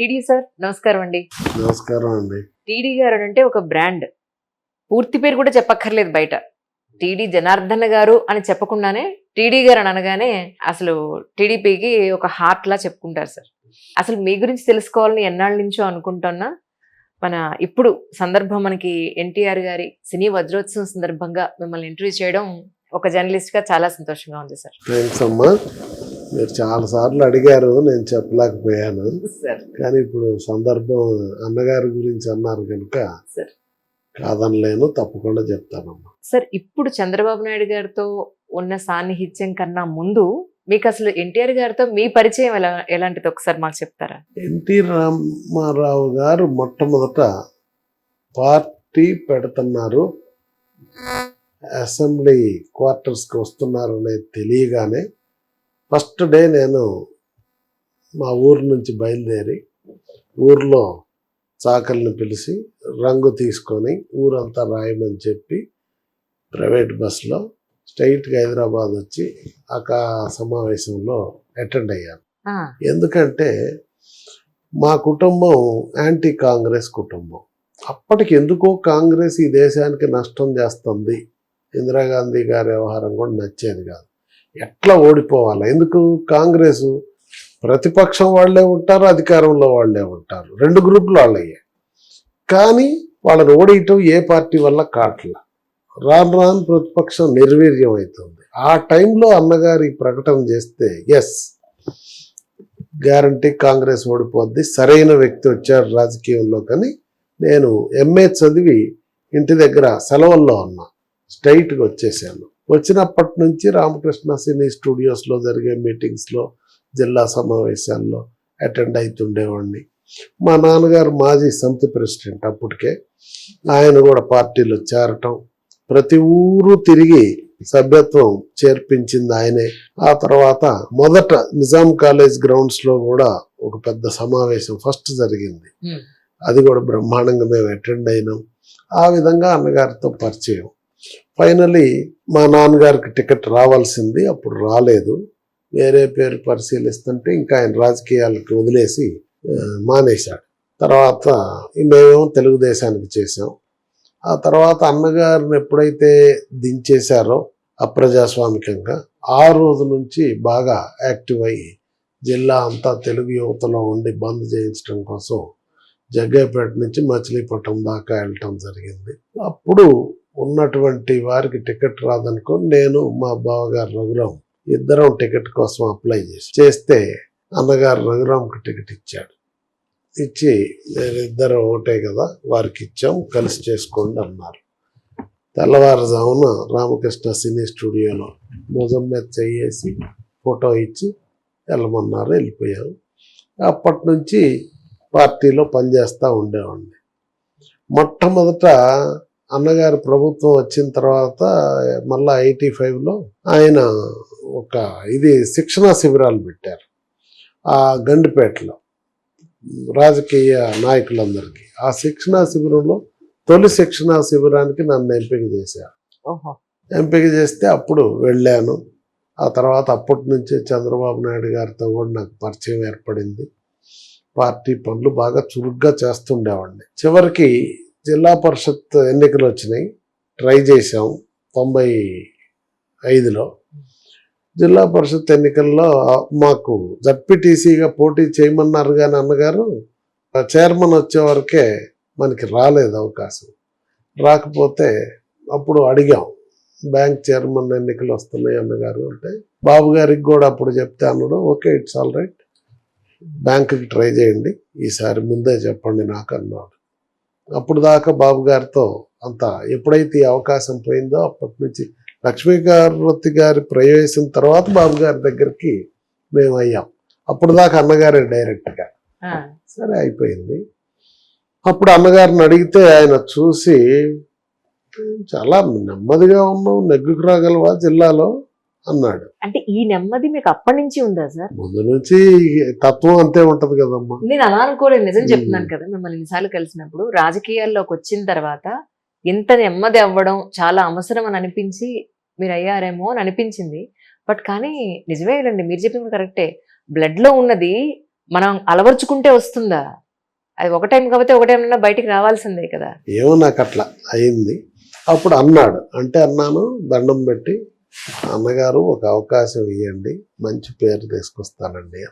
TD sir నమస్కారం అండి. నమస్కారం అండి. టీడీ గారు అంటే ఒక బ్రాండ్. పూర్తి పేరు కూడా చెప్పక్కర్లేదు బయట. టీడీ జనార్దన్ గారు అని చెప్పకుండానే టీడీ గారు అని అనగానే అసలు టీడీపీకి ఒక హార్ట్ లా చెప్పుకుంటారు సార్. అసలు మీ గురించి తెలుసుకోవాలని ఎన్నాళ్ళ నుంచో అనుకుంటున్నా మన ఇప్పుడు సందర్భం మనకి ఎన్టీఆర్ గారి సినీ వజ్రోత్సవం సందర్భంగా మిమ్మల్ని ఇంటర్వ్యూ చేయడం ఒక జర్నలిస్ట్గా చాలా సంతోషంగా ఉంది సార్. థ్యాంక్స్ అమ్మా. మీరు చాలా సార్లు అడిగారు నేను చెప్పలేకపోయాను. సార్ కానీ ఇప్పుడు సందర్భం అన్నగారి గురించి అన్నారు కనుక కాదనలేను తప్పకుండా చెప్తానమ్మా. సార్ ఇప్పుడు చంద్రబాబు నాయుడు గారితో ఉన్న సాన్నిహిత్యం కన్నా ముందు మీకు అసలు ఎన్టీఆర్ గారితో మీ పరిచయం ఎలా ఎలాంటిది ఒకసారి మాకు చెప్తారా? ఎన్టీ రామారావు గారు మొట్టమొదట పార్టీ పెడుతున్నారు. అసెంబ్లీ క్వార్టర్స్కి వస్తున్నారు అనేది తెలియగానే ఫస్ట్ డే నేను మా ఊరు నుంచి బయలుదేరి ఊర్లో చాకల్ని పిలిచి రంగు తీసుకొని ఊరంతా రాయమని చెప్పి ప్రైవేట్ బస్సులో స్ట్రైట్గా హైదరాబాద్ వచ్చి ఆ సమావేశంలో అటెండ్ అయ్యాను. ఎందుకంటే మా కుటుంబం యాంటీ కాంగ్రెస్ కుటుంబం. అప్పటికి ఎందుకో కాంగ్రెస్ ఈ దేశానికి నష్టం చేస్తుంది. ఇందిరాగాంధీ గారి వ్యవహారం కూడా నచ్చేది కాదు. ఎట్లా ఓడిపోవాలి? ఎందుకు కాంగ్రెస్ ప్రతిపక్షం వాళ్ళే ఉంటారు అధికారంలో వాళ్ళే ఉంటారు. రెండు గ్రూపులు వాళ్ళయ్యే. కానీ వాళ్ళని ఓడియటం ఏ పార్టీ వల్ల కాట్ల? రాను రాను ప్రతిపక్షం నిర్వీర్యం అవుతుంది ఆ టైంలో అన్నగారు ఈ ప్రకటన చేస్తే ఎస్ గ్యారంటీ కాంగ్రెస్ ఓడిపోద్ది. సరైన వ్యక్తి వచ్చారు రాజకీయంలో కానీ నేను ఎంఏ చదివి ఇంటి దగ్గర సెలవుల్లో ఉన్నా స్ట్రైట్గా వచ్చేసాను. వచ్చినప్పటి నుంచి రామకృష్ణ సినీ స్టూడియోస్లో జరిగే మీటింగ్స్లో జిల్లా సమావేశాల్లో అటెండ్ అవుతుండేవాడిని మా నాన్నగారు మాజీ సమితి ప్రెసిడెంట్ అప్పటికే. ఆయన కూడా పార్టీలో చేరటం ప్రతి ఊరు తిరిగి సభ్యత్వం చేర్పించింది ఆయనే. ఆ తర్వాత మొదట నిజాం కాలేజ్ గ్రౌండ్స్లో కూడా ఒక పెద్ద సమావేశం ఫస్ట్ జరిగింది. అది కూడా బ్రహ్మాండంగా మేము అటెండ్ అయినాం. ఆ విధంగా అన్నగారితో పరిచయం. ఫైనలీ మా నాన్నగారికి టికెట్ రావాల్సింది అప్పుడు రాలేదు. వేరే పేరు పరిశీలిస్తుంటే ఇంకా ఆయన రాజకీయాలకు వదిలేసి మానేశాడు. తర్వాత మేమేమో తెలుగుదేశానికి చేసాం ఆ తర్వాత అన్నగారిని ఎప్పుడైతే దించేశారో అప్రజాస్వామికంగా ఆ రోజు నుంచి బాగా యాక్టివ్ అయ్యి జిల్లా అంతా తెలుగు యువతలో ఉండి బంద్ చేయించడం కోసం జగ్గైపేట నుంచి మచిలీపట్నం దాకా వెళ్ళటం జరిగింది. అప్పుడు ఉన్నటువంటి వారికి టికెట్ రాదనుకో నేను మా బావగారు రఘురాం ఇద్దరం టికెట్ కోసం అప్లై చేసి చేస్తే అన్నగారు రఘురాంకి టికెట్ ఇచ్చాడు. ఇచ్చి నేను ఇద్దరు ఒకటే కదా వారికి ఇచ్చాం కలిసి చేసుకోండి అన్నారు. తెల్లవారుజామున రామకృష్ణ సినీ స్టూడియోలో భుజం మీద చేసి ఫోటో ఇచ్చి వెళ్ళమన్నారు వెళ్ళిపోయాం అప్పటి నుంచి పార్టీలో పనిచేస్తూ ఉండేవాడిని. మొట్టమొదట అన్నగారి ప్రభుత్వం వచ్చిన తర్వాత మళ్ళా ఎయిటీ ఫైవ్లో ఆయన ఒక ఇది శిక్షణా శిబిరాలు పెట్టారు. ఆ గండిపేటలో రాజకీయ నాయకులందరికీ. ఆ శిక్షణా శిబిరంలో తొలి శిక్షణా శిబిరానికి నన్ను ఎంపిక చేశారు. ఎంపిక చేస్తే అప్పుడు వెళ్ళాను. ఆ తర్వాత అప్పటి నుంచి చంద్రబాబు నాయుడు గారితో కూడా నాకు పరిచయం ఏర్పడింది. పార్టీ పనులు బాగా చురుగ్గా చేస్తుండేవాడిని. చివరికి జిల్లా పరిషత్ ఎన్నికలు వచ్చినాయి. ట్రై చేసాం తొంభై ఐదులో. జిల్లా పరిషత్ ఎన్నికల్లో మాకు జడ్పీటీసీగా పోటీ చేయమన్నారు కానీ అన్నగారు ఆ చైర్మన్ వచ్చే వరకే మనకి రాలేదు అవకాశం. రాకపోతే అప్పుడు అడిగాం బ్యాంక్ చైర్మన్ ఎన్నికలు వస్తున్నాయి అన్నగారు అంటే బాబు గారికి కూడా అప్పుడు చెప్తే అన్నాడు ఓకే ఇట్స్ ఆల్ రైట్. బ్యాంకుకి ట్రై చేయండి. ఈసారి ముందే చెప్పండి నాకు అన్నాడు. అప్పుడు దాకా బాబు గారితో అంత ఎప్పుడైతే ఈ అవకాశం పోయిందో అప్పటి నుంచి లక్ష్మీకారవతి గారి ప్రవేశం తర్వాత బాబు గారి దగ్గరికి మేము అయ్యాం. అప్పుడు దాకా అన్నగారే డైరెక్ట్గా. సరే అయిపోయింది. అప్పుడు అన్నగారిని అడిగితే ఆయన చూసి చాలా నెమ్మదిగా ఉన్నావు నెగ్గుకు రాగలవా జిల్లాలో? అన్నాడు. అంటే ఈ నెమ్మది మీకు అప్పటి నుంచి ఉందా సార్? ముందు నుంచి తత్వం అంతే ఉంటది కదమ్మా. నేను అలా అనుకోలేదు నిజం. చెప్తున్నాను కదా. మిమ్మల్ని ఎన్నిసార్లు కలిసినప్పుడు రాజకీయాల్లోకి వచ్చిన తర్వాత ఇంత నెమ్మది అవ్వడం చాలా అవసరం అని అనిపించి మీరు అయ్యారేమో అని అనిపించింది. బట్ కానీ నిజమేలండి మీరు చెప్పింది కరెక్టే. బ్లడ్లో ఉన్నది మనం అలవర్చుకుంటే వస్తుందా? అది ఒక టైం కాబట్టి ఒక టైం బయటికి రావాల్సిందే కదా. ఏమో నాకు అట్లా అయింది. అప్పుడు అన్నాడు. అంటే అన్నాను దండం పెట్టి అన్నగారు ఒక అవకాశం ఇవ్వండి మంచి పేరు తీసుకొస్తానండి.